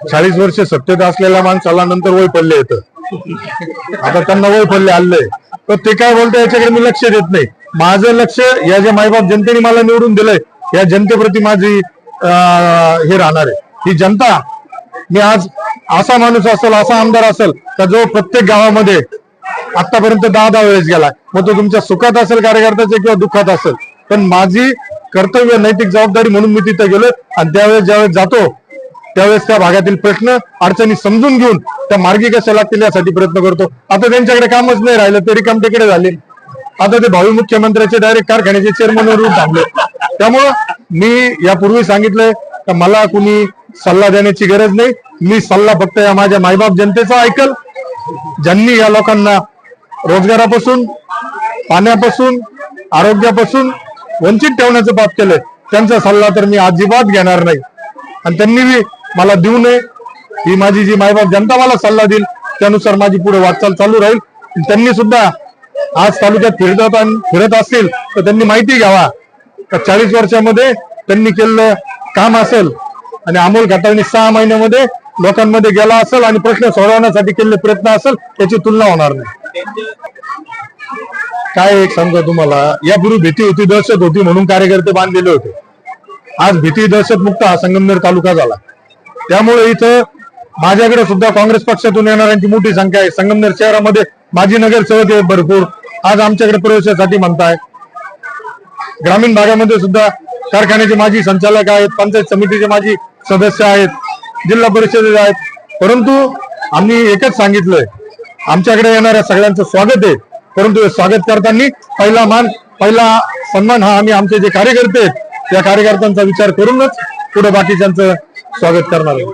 चाळीस वर्ष सत्तेत असलेल्या माणसाला नंतर वय पडले येतं आता त्यांना वय पडले आलंय तर ते काय बोलतं याच्याकडे मी लक्ष देत नाही. माझं लक्ष या ज्या मायबाप जनतेने मला निवडून दिलंय या जनतेप्रती माझी अं, हे राहणार आहे. ही जनता मी आज असा माणूस असेल असा आमदार असेल का जो प्रत्येक गावामध्ये आतापर्यंत दहा दहा वेळेस गेला मग तो तुमच्या सुखात असेल कार्यकर्त्याचे किंवा दुःखात असेल. पण माझी कर्तव्य नैतिक जबाबदारी म्हणून मी तिथे गेलो आणि त्यावेळेस ज्यावेळेस जातो त्यावेळेस त्या भागातील प्रश्न अडचणी समजून घेऊन त्या मार्गी कशा लागतील यासाठी प्रयत्न करतो. आता त्यांच्याकडे कामच नाही राहिलं तरी काम तिकडे झाले. आता ते भावी मुख्यमंत्र्याचे डायरेक्ट कारखान्याचे चेअरमन वरून थांबले. त्यामुळं मी यापूर्वी सांगितलंय का मला कुणी सल्ला देण्याची गरज नाही. मी सल्ला फक्त या माझ्या मायबाप जनतेचा ऐकल. ज्यांनी या लोकांना रोजगारापासून पाण्यापासून आरोग्यापासून वंचित ठेवण्याचं पाप केलंय त्यांचा सल्ला तर मी अजिबात घेणार नाही. आणि त्यांनी मला देऊ नये. ही माझी जी मायबाप जनता मला सल्ला देईल त्यानुसार माझी पुढे वाटचाल चालू राहील. त्यांनी सुद्धा आज तालुक्यात फिरत फिरत असतील तर त्यांनी माहिती घ्यावा. का चाळीस वर्षामध्ये त्यांनी केलेलं काम असेल आणि अमोल घाटावणी सहा महिन्यामध्ये लोकांमध्ये गेला असेल आणि प्रश्न सोडवण्यासाठी केलेले प्रयत्न असेल त्याची तुलना होणार नाही. काय एक समजा तुम्हाला यापूर्वी भीती होती दहशत होती म्हणून कार्यकर्ते बांधलेले होते. आज भीती दहशत मुक्त हा संगमनेर तालुका झाला. त्यामुळे इथं माझ्याकडे सुद्धा काँग्रेस पक्षातून येणाऱ्यांची मोठी संख्या आहे. संगमनेर शहरामध्ये माजी नगरसेवक आहे भरपूर. आज आमच्याकडे प्रवेशासाठी म्हणताय. ग्रामीण भागामध्ये सुद्धा कारखान्याचे माजी संचालक आहेत पंचायत समितीचे माजी सदस्य आहेत जिल्हा परिषदेचे आहेत. परंतु आम्ही एकच सांगितलंय आमच्याकडे येणाऱ्या सगळ्यांचं स्वागत आहे. परंतु हे स्वागत करताना पहिला मान पहिला सन्मान हा आम्ही आमचे जे कार्यकर्ते आहेत त्या कार्यकर्त्यांचा विचार करूनच पुढे बाकीच्यांचं स्वागत करणार आहे.